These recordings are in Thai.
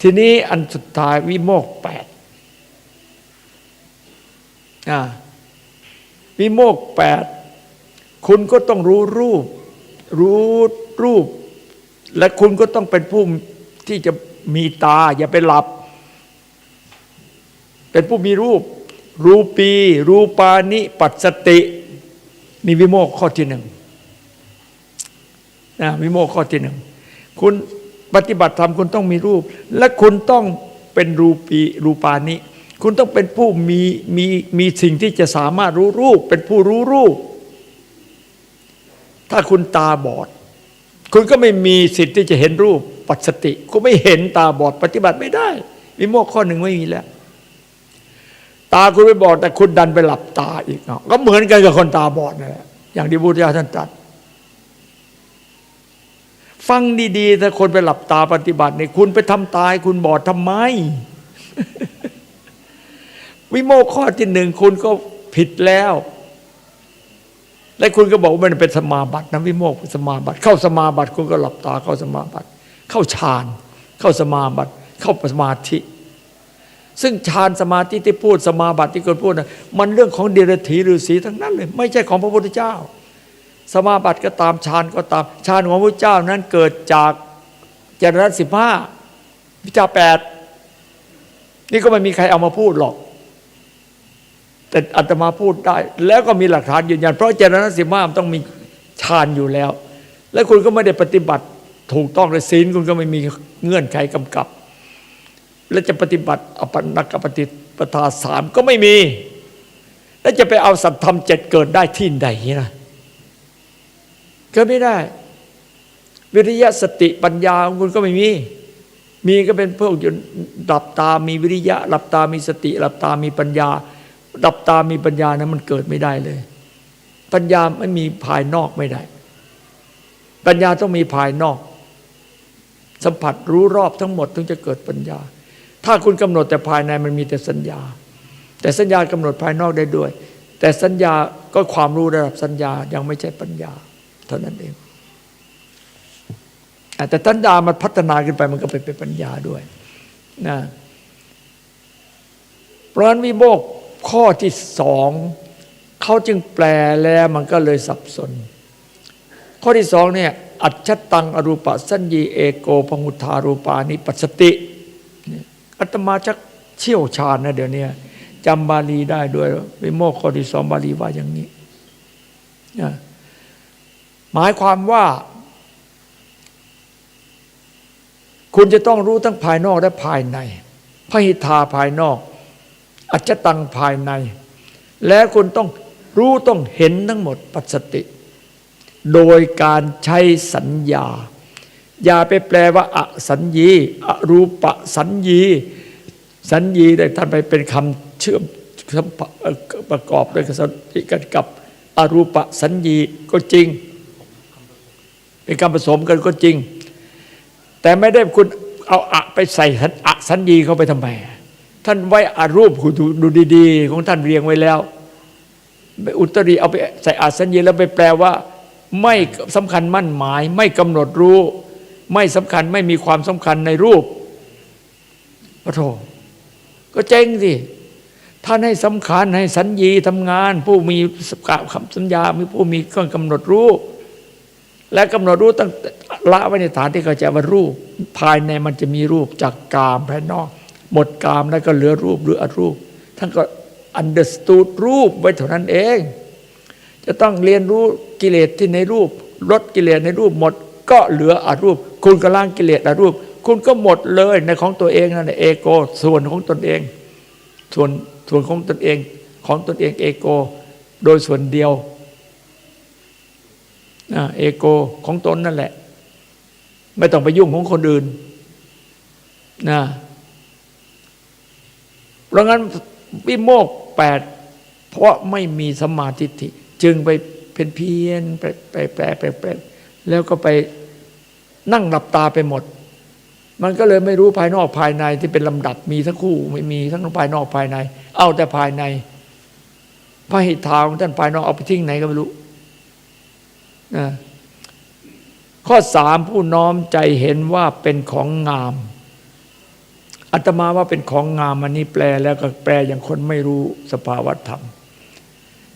ทีนี้อันสุดท้ายวิโมกแปดวิโมกแปดคุณก็ต้องรู้รูป รู้รูป และคุณก็ต้องเป็นผู้ที่จะมีตา อย่าไปหลับ เป็นผู้มีรูป รูปี รูปานิปัสสตินี่วิโมกข้อที่หนึ่งนะวิโมกข้อที่หนึ่งคุณ ปฏิบัติธรรมคุณต้องมีรูป และคุณต้องเป็นรูปีรูปานิ คุณต้องเป็นผู้มีมีมีสิ่งที่จะสามารถรู้รูป เป็นผู้รู้รูป ถ้าคุณตาบอด คุณก็ไม่มีสิทธิ์ที่จะเห็นรูปปัสสติคุณไม่เห็นตาบอดปฏิบัติไม่ได้วิโมกข้อหนึ่งไม่มีแล้ว ตาคุณไปบอดแต่คุณดันไปหลับตาอีกเนาะก็เหมือนกันกับคนตาบอดนั่นแหละอย่างที่พุทธเจ้าท่านตรัส ฟังดีๆ ถ้าคนไปหลับตาปฏิบัติเนี่ยคุณไปทำตาย คุณบอดทำไม วิโมกข้อที่หนึ่งคุณก็ผิดแล้ว และคุณก็บอกว่ามันเป็นสมาบัตินะวิโมกข์สมาบัติ เข้าสมาบัติ คุณก็หลับตาเข้าสมาบัติ เข้าฌาน เข้าสมาบัติ เข้าสมาธิ ซึ่งฌานสมาธิที่พูดสมาบัติที่คนพูดนะมันเรื่องของเดรัจฉีฤาษีทั้งนั้นเลย ไม่ใช่ของพระพุทธเจ้า สมาบัติก็ตามฌานก็ตามฌานของพระเจ้านั้นเกิดจากจรณะสิบห้าวิชาแปดนี่ก็ไม่มีใครเอามาพูดหรอก แต่อาตมาพูดได้ แล้วก็มีหลักฐานยืนยัน เพราะเจรณะสิบห้ามันต้องมีฌานอยู่แล้ว และคุณก็ไม่ได้ปฏิบัติถูกต้องเลยศีลคุณก็ไม่มีเงื่อนไขกำกับ และจะปฏิบัติอปันนกปฏิปทาสามก็ไม่มี แล้วจะไปเอาสัตธรรมเจ็ดเกิดได้ที่ใดนะ ก็ไม่ได้ วิริยะสติปัญญาของคุณก็ไม่มี มีก็เป็นพวกอยู่หลับตามีวิริยะ หลับตามีสติ หลับตามีปัญญาหลับตามีปัญญานะมันเกิดไม่ได้เลย ปัญญาไม่มีภายนอกไม่ได้ ปัญญาต้องมีภายนอก สัมผัสรู้รอบทั้งหมดถึงจะเกิดปัญญา ถ้าคุณกำหนดแต่ภายในมันมีแต่สัญญา แต่สัญญากำหนดภายนอกได้ด้วย แต่สัญญาก็ความรู้ระดับสัญญายังไม่ใช่ปัญญา เท่านั้นเองแต่สัญญามันพัฒนาขึ้นไปมันก็ไปเป็นปัญญาด้วยนะเพราะนั้นวิโมกข้อที่สองเขาจึงแปลแล้วมันก็เลยสับสน ข้อที่สองเนี่ยอัจฉตังอรูปสัญญีเอโกพหุธารูปานิปัสสติเนี่ยอาตมาชักเชี่ยวชาญนะเดี๋ยวนี้จำบาลีได้ด้วยวิโมกข้อที่สองบาลีว่าอย่างนี้นะ หมายความว่า คุณจะต้องรู้ทั้งภายนอกและภายในพหิทาภายนอก อัจตังภายใน และคุณต้องรู้ต้องเห็นทั้งหมดปัสสติ โดยการใช้สัญญา อย่าไปแปลว่าอสัญญีอรูปสัญญี สัญญีได้ท่านไปเป็นคำเชื่อมประกอบด้วยกันกับอรูปสัญญีก็จริง เป็นคำผสมกันก็จริง แต่ไม่ได้คุณเอาอะไปใส่อะสัญญีเข้าไปทำไม ท่านไว้อารูปคุณดูดีๆ ของท่านเรียงไว้แล้วอุตรีเอาไปใส่อาสัญญีแล้วไปแปลว่า ไม่สำคัญมั่นหมาย ไม่กำหนดรู้ ไม่สำคัญไม่มีความสำคัญในรูปพระโทก็เจ๊งสิท่านให้สำคัญให้สัญญีทำงาน ผู้มีคำสัญญามีผู้มีเครื่องกำหนดรู้ และกำหนดรู้ตั้งละไว้ในฐานที่เขาจะว่ารูป ภายในมันจะมีรูปจากกามภายนอก หมดกามแล้วก็เหลือรูปหรืออรูปท่านก็อันเดอร์สตูดรูปไว้เท่านั้นเอง จะต้องเรียนรู้กิเลสที่ในรูปลดกิเลสในรูปหมดก็เหลืออรูป คุณก็ล้างกิเลสอรูป คุณก็หมดเลยในของตัวเองนั่นเอโก ส่วนของตนเอง ส่วนส่วนของตนเองของตนเองเอโก โดยส่วนเดียว เอโกของตนนั่นแหละ ไม่ต้องไปยุ่งของคนอื่นนะเพราะงั้นวิโมกแปดเพราะไม่มีสมาธิิจึงไปเพียนเพียนไปไปแปลไปแปลแล้วก็ไปนั่งหลับตาไปหมด มันก็เลยไม่รู้ภายนอกภายในที่เป็นลำดับมีทั้งคู่ไม่มีทั้งภายนอกภายใน เอาแต่ภายในพระหิทธาของท่านภายนอกเอาไปทิ้งไหนก็ไม่รู้ ข้อสามผู้น้อมใจเห็นว่าเป็นของงามอาตมาว่าเป็นของงามอันนี้แปลแล้วก็แปลอย่างคนไม่รู้สภาวธรรม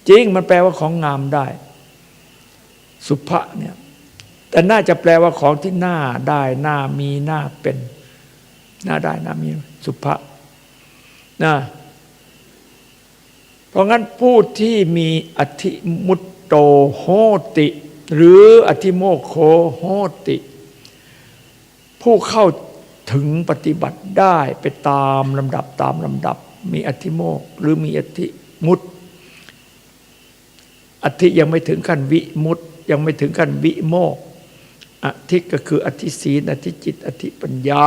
จริงมันแปลว่าของงามได้ สุภะเนี่ยแต่น่าจะแปลว่าของที่น่าได้น่ามีน่าเป็นน่าได้น่ามีสุภะนะเพราะงั้นผู้ที่มีอธิมุตโตโหติ หรืออธิโมโคโหติ ผู้เข้าถึงปฏิบัติได้ไปตามลำดับตามลำดับ มีอธิโมกหรือมีอธิมุตอธิยังไม่ถึงขั้นวิมุตยังไม่ถึงขั้นวิโมกอธิก็คืออธิศีลอธิจิต อธิปัญญา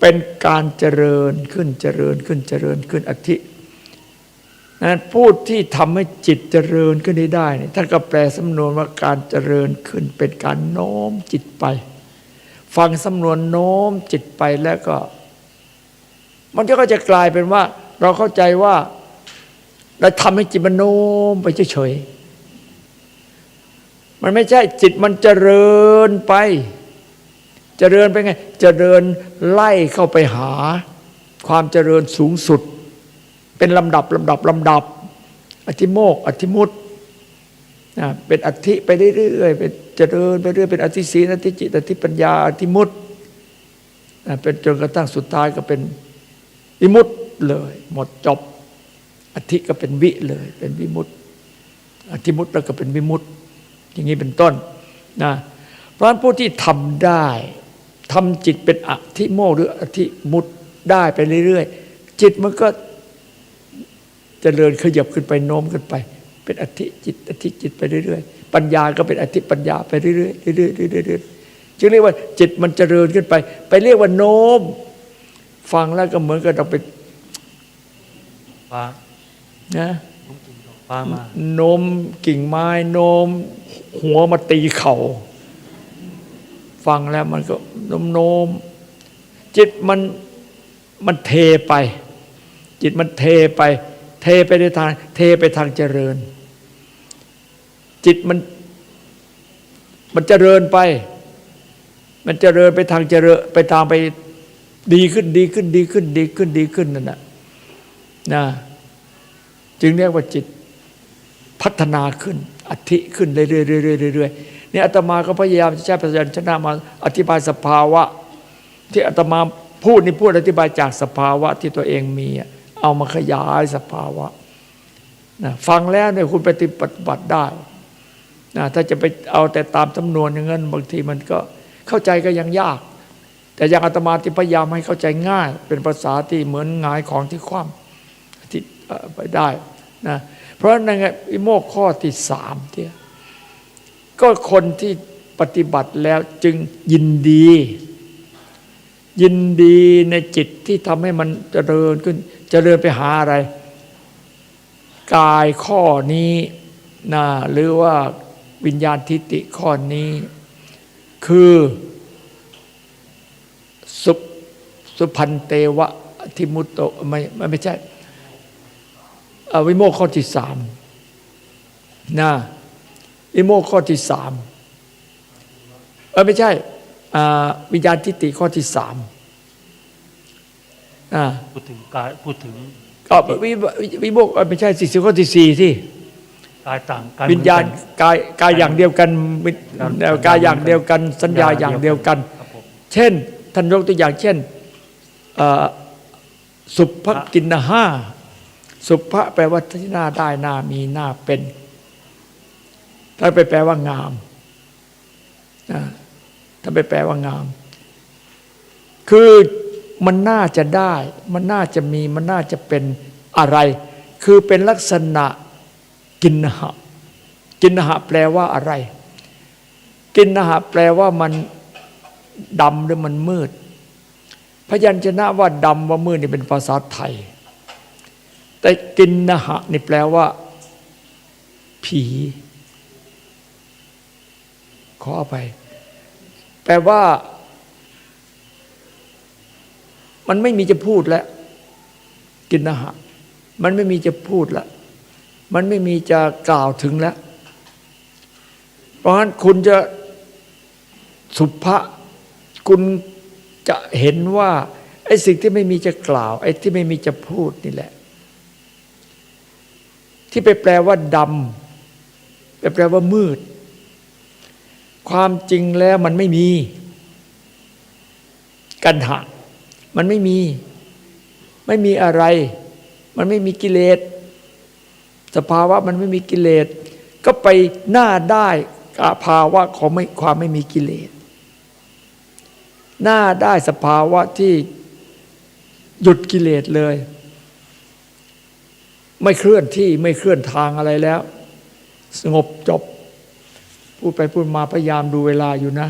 เป็นการเจริญขึ้นเจริญขึ้นเจริญขึ้นอธิ นั้นพูดที่ทำให้จิตเจริญขึ้นได้ได้เนี่ยท่านก็แปลสำนวนว่าการเจริญขึ้นเป็นการโน้มจิตไป ฟังสำนวนโน้มจิตไปแล้วก็ มันก็จะกลายเป็นว่า เราเข้าใจว่าเราทำให้จิตมันโน้มไปเฉยๆมันไม่ใช่จิตมันเจริญไป เจริญไปไง เจริญไล่เข้าไปหา ความเจริญสูงสุด เป็นลำดับลำดับลำดับ อธิโมก อธิมุตนะเป็นอธิไปเรื่อยๆเป็นเจริญไปเรื่อยเป็นอธิศีลอธิจิตอธิปัญญาอธิมุตนะเป็นจนกระทั่งสุดท้ายก็เป็นวิมุตเลย หมดจบ อธิก็เป็นวิเลย เป็นวิมุตอธิมุตแล้วก็เป็นวิมุตอย่างนี้เป็นต้นนะเพราะฉะนั้นผู้ที่ทำได้ทำจิตเป็นอธิโมกหรืออธิมุตได้ไปเรื่อยๆจิตมันก็ เจริญขยับขึ้นไปโน้มขึ้นไป เป็นอธิจิตอธิจิตไปเรื่อย ๆ ปัญญาก็เป็นอธิปัญญาไปเรื่อยๆเรื่อยๆเรื่อยๆจึงเรียกว่าจิตมันเจริญขึ้นไป ไปเรียกว่าโน้ม ฟังแล้วก็เหมือนกับเราไปฟ้านะลุงกินดอกฟ้ามาโน้มกิ่งไม้โน้มหัวมาตีเข่าฟังแล้วมันก็โน้มโน้มจิตมันมันเทไป จิตมันเทไป เทไปในทาง เทไปทางเจริญ จิตมัน มันเจริญไป มันเจริญไปทางเจริญ ไปตามไปดีขึ้นดีขึ้นดีขึ้นดีขึ้นดีขึ้นนั่นน่ะนะจึงเรียกว่าจิตพัฒนาขึ้นอธิขึ้นเรื่อยๆเรื่อยๆเรื่อยๆเนี่ยอาตมาก็พยายามจะใช้พยัญญชนะมาอธิบายสภาวะ ที่อาตมาพูดนี่พูดอธิบายจากสภาวะที่ตัวเองมีอะ เอามาขยายสภาวะนะฟังแล้วเนี่ยคุณปฏิบัติได้นะถ้าจะไปเอาแต่ตามจำนวนอย่างนั้นบางทีมันก็เข้าใจก็ยังยาก แต่อย่างอาตมาที่พยายามให้เข้าใจง่าย เป็นภาษาที่เหมือนงายของที่คว่ำที่ไปได้นะเพราะนั้นไงอิโมกข้อที่สามเนี่ยก็คนที่ปฏิบัติแล้วจึงยินดี ยินดีในจิตที่ทำให้มันเจริญขึ้น เจริญไปหาอะไร กายข้อนี้นะหรือว่าวิญญาณทิฏฐิข้อนี้ คือสุสุพันเตวะอธิมุตโตไม่ไม่ไม่ใช่อ่าวิโมกข้อที่สามนะวิโมกข้อที่สามเออไม่ใช่วิญญาณทิฏฐิข้อที่สาม พูดถึงกายพูดถึงก็วิวิวิโมกข์เอ่อไม่ใช่สี่สิบข้อที่สี่ที่กายต่างกันวิญญาณเหมือนกันกายกายอย่างเดียวกันวิญครับกายอย่างเดียวกัน สัญญาอย่างเดียวกันครับผมเช่นท่านยกตัวอย่างเช่นเอ่อสุภกินนาห้าสุภะแปลว่าที่หน้าได้หน้ามีหน้าเป็นถ้าไปแปลว่างามนะถ้าไปแปลว่างาม คือ มันน่าจะได้ มันน่าจะมีมันน่าจะเป็นอะไร คือเป็นลักษณะกินหะกินหะแปลว่าอะไร กินหะแปลว่ามันดำหรือมันมืด พยัญชนะว่าดำว่ามืดนี่เป็นภาษาไทย แต่กินนะหะนี่แปลว่า ผี ขออภัยแปลว่า มันไม่มีจะพูดแล้วกินนะหะมันไม่มีจะพูดแล้วมันไม่มีจะกล่าวถึงแล้ว เพราะฉะนั้นคุณจะสุภะคุณจะเห็นว่าไอ้สิ่งที่ไม่มีจะกล่าว ไอ้ที่ไม่มีจะพูดนี่แหละ ที่ไปแปลว่าดำไปแปลว่ามืด ความจริงแล้วมันไม่มี กันหะ มันไม่มี ไม่มีอะไร มันไม่มีกิเลส สภาวะมันไม่มีกิเลส ก็ไปหน้าได้กับภาวะของไม่ความไม่มีกิเลส หน้าได้สภาวะที่หยุดกิเลสเลย ไม่เคลื่อนที่ไม่เคลื่อนทางอะไรแล้ว สงบจบ พูดไปพูดมาพยายามดูเวลาอยู่นะ